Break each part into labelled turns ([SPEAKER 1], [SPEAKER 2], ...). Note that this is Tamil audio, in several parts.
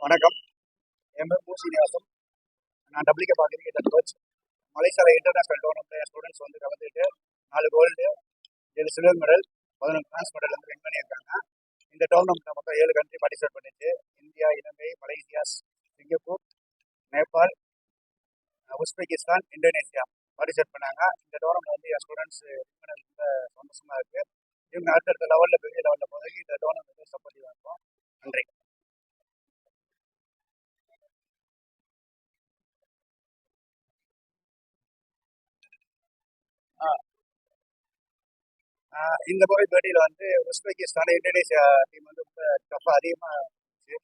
[SPEAKER 1] வணக்கம். என் பேர் பூ சீனிவாசன். நான் டபிள்யூகே பார்க்குறேன் கோச் மலேசியாவில் இன்டர்நேஷனல் டோர்னமெண்ட் ஸ்டூடெண்ட்ஸ் வந்து கலந்துட்டு நாலு கோல்டு ஏழு சில்வர் மெடல் பதினொன்று பிரான்ஸ் மெடல் வந்து வின் பண்ணியிருக்காங்க. இந்த டோர்னமெண்ட்டில் மொத்தம் ஏழு கண்ட்ரி பார்ட்டிசிபேட் பண்ணிச்சு. India Ilangai Malaysia Singapore Nepal Uzbekistan Indonesia participate பண்ணாங்க. இந்த டோர்னமெண்ட் வந்து என் ஸ்டூடெண்ட்ஸ் வின் பண்ணது ரொம்ப சந்தோஷமாக இருக்குது இவங்க அடுத்தடுத்த லெவலில் பெரிய லெவலில் போகிறதுக்கு இந்த டோர்னமெண்ட் சப்போர்ட்டிவாக இருக்கும் நன்றி ஆஹ் இந்த முறை பேட்டியில் வந்து உஸ்பெகிஸ்தான் இந்தோனேஷியா டீம் வந்து ரொம்ப டஃபாக அதிகமாக இருந்துச்சு.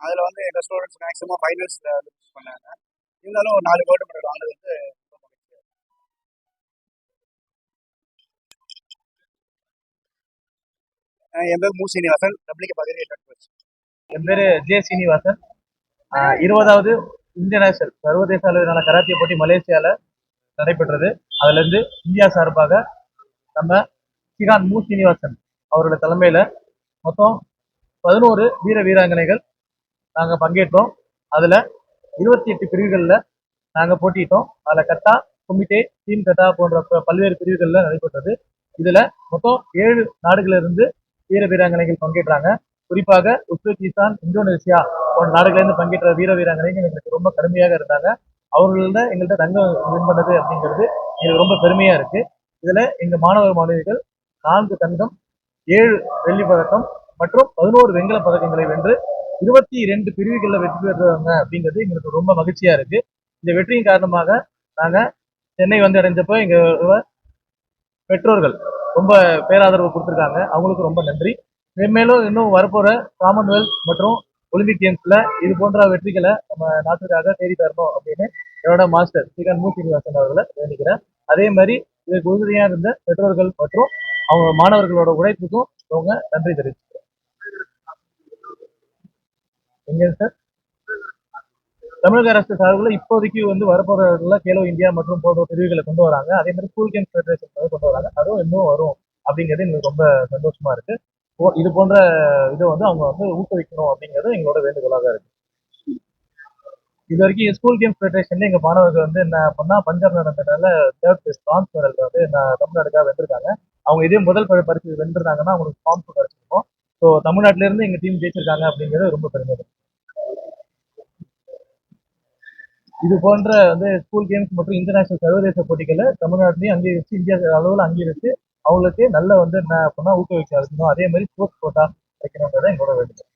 [SPEAKER 1] அதில் வந்து எங்கள் ஸ்டூடெண்ட்ஸ் மேக்ஸிமம் ஃபைனல்ஸில் வந்து மிஸ் பண்ணாங்க. இருந்தாலும் ஒரு நாலு கோல்டு மெடல் வாங்கினது வந்து ரொம்ப மகிழ்ச்சி என் பேர் மு சீனிவாசன். டபிள்யூகே பகுதியில் கோச்
[SPEAKER 2] என் பேர் ஜே சீனிவாசன். இருபதாவது இந்திய நேஷனல் சர்வதேச அளவிலான கராத்தே போட்டி மலேசியாவில் நடைபெற்றது. அதுல இருந்து இந்தியா சார்பாக நம்ம ஸ்ரீகாந்த் மு. சீனிவாசன் அவரோட தலைமையில மொத்தம் பதினோரு வீர வீராங்கனைகள் நாங்க பங்கேற்றோம். அதுல இருபத்தி எட்டு பிரிவுகள்ல நாங்க போட்டியிட்டோம். அதுல கட்டா குமிட்டே டீம் கட்டா போன்ற ப- பல்வேறு பிரிவுகள்ல நடைபெற்றது. இதுல மொத்தம் ஏழு நாடுகளிலிருந்து இருந்து வீர வீராங்கனைகள் பங்கேற்றாங்க. குறிப்பாக உஸ்பெகிஸ்தான் இந்தோனேசியா போன்ற நாடுகளிலிருந்து பங்கேற்ற வீர வீராங்கனைகள் எங்களுக்கு ரொம்ப கடுமையாக இருந்தாங்க. அவர்களோட எங்கள்கிட்ட தங்கம் வின் பண்ணது அப்படிங்கிறது எங்களுக்கு ரொம்ப பெருமையா இருக்கு. இதுல எங்க மாணவர் மாணவிகள் நான்கு தங்கம் ஏழு வெள்ளி பதக்கம் மற்றும் பதினோரு வெண்கல பதக்கங்களை வென்று இருபத்தி இரண்டு பிரிவுகளில் வெற்றி பெறுறாங்க அப்படிங்கிறது எங்களுக்கு ரொம்ப மகிழ்ச்சியா இருக்கு. இந்த வெற்றியின் காரணமாக நாங்க சென்னை வந்து அடைஞ்சப்போ எங்க பெற்றோர்கள் ரொம்ப பேராதரவு கொடுத்துருக்காங்க. அவங்களுக்கு ரொம்ப நன்றி. மேலும் இன்னும் வரப்போற காமன்வெல்த் மற்றும் ஒலிம்பிக் கேம்ஸ்ல இது போன்ற வெற்றிகளை நம்ம நாட்டுக்காக தேடி தரணும் அப்படின்னு என்னோட மாஸ்டர் ஸ்ரீகாந்த் மு சீனிவாசன் அவர்களை வேண்டிக்கிறேன். அதே மாதிரி இதுக்கு உறுதுணையாக இருந்த பெற்றோர்கள் மற்றும் அவங்க மாணவர்களோட உழைப்புக்கும் அவங்க நன்றி தெரிவிச்சுக்கிறேன். எங்க சார் தமிழக அரசு சார்பில் இப்போதைக்கு வந்து வரப்போறதுல கேலோ இந்தியா மற்றும் போன்ற பிரிவுகளை கொண்டு வராங்க. அதே மாதிரி ஸ்கூல் கேம்ஸ் ஃபெடரேஷன் கொண்டு வராங்க. அதுவும் இன்னும் வரும் அப்படிங்கிறது எங்களுக்கு ரொம்ப சந்தோஷமா இருக்கு. இது போன்ற இதை வந்து அவங்க வந்து ஊக்குவிக்கணும் அப்படிங்கிறது எங்களோட வேண்டுகோளாக இருக்கு. இது வரைக்கும் ஸ்கூல் கேம்ஸ் ஃபெடரேஷன்ல எங்க மாணவர்கள் வந்து என்ன பண்ணா பஞ்சாப் நடந்ததுனால தேர்ட் பிளேஸ் பிரான்ஸ் மெடல் வந்து தமிழ்நாடுக்காக வென்றிருக்காங்க. அவங்க இதே முதல் பரிசு வென்றிருந்தாங்கன்னா அவங்களுக்கு ஃபார்ம் கிடைச்சிருக்கும் ஸோ தமிழ்நாட்டில இருந்து எங்க டீம் ஜெயிச்சிருக்காங்க அப்படிங்கிறது ரொம்ப பெருமை இது போன்ற வந்து ஸ்கூல் கேம்ஸ் மற்றும் இன்டர்நேஷனல் சர்வதேச போட்டிகளை தமிழ்நாட்டிலையும் அங்கீகரித்து இந்தியா அளவில் அங்கீகரித்து அவங்களுக்கு நல்ல வந்து என்ன அப்படின்னா ஊக்குவிக்க இருக்கணும் அதே மாதிரி ஸ்போர்ட்ஸ் கோட்டா வைக்கணுன்றதை எங்களோட வேண்டுகோள்.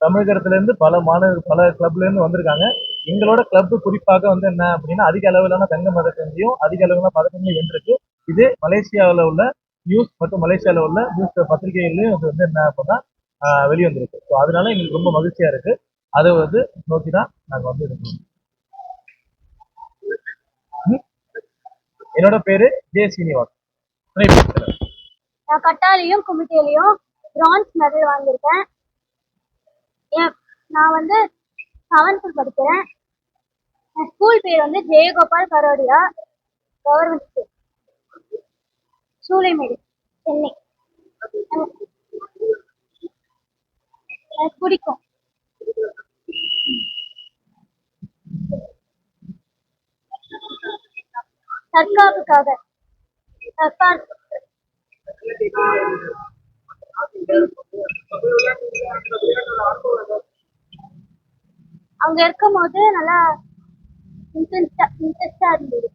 [SPEAKER 2] தமிழகத்துல இருந்து பல மாணவர் பல கிளப்ல இருந்து வந்திருக்காங்க. எங்களோட கிளப் குறிப்பாக வந்து என்ன அப்படின்னா அதிக அளவிலான தங்க பதக்கங்களையும் அதிக அளவிலான பதக்கங்களையும் வென்றிருக்கு. இது மலேசியாவில் உள்ள நியூஸ் மற்றும் மலேசியாவில் உள்ள நியூஸ் பத்திரிகைகள்லையும் வந்து என்ன அப்படின்னா வெளிவந்திருக்கு. ஸோ அதனால எங்களுக்கு ரொம்ப மகிழ்ச்சியா இருக்கு. அதை வந்து நோக்கி தான் நாங்கள் வந்து இருக்கோம் என்னோட பேரு ஜே சீனிவாஸ்
[SPEAKER 3] நான் கட்டாலையும் குமிட்டேலையும் பிரான்ஸ் மெடல் வாங்கியிருக்கேன். என் நான் வந்து செவன்த்து படிக்கிறேன். என் ஸ்கூல் பேர் வந்து ஜெயகோபால் கரோடியா கவர்மெண்ட் ஸ்கூல் சூளைமேடு சென்னை. எனக்கு பிடிக்கும். தற்காப்புக்காக. தற்காப்பு அங்கே இருக்கும் போது நல்லா இன்ட்ரெஸ்ட்டாக இன்ட்ரெஸ்ட்டாக இருந்தது.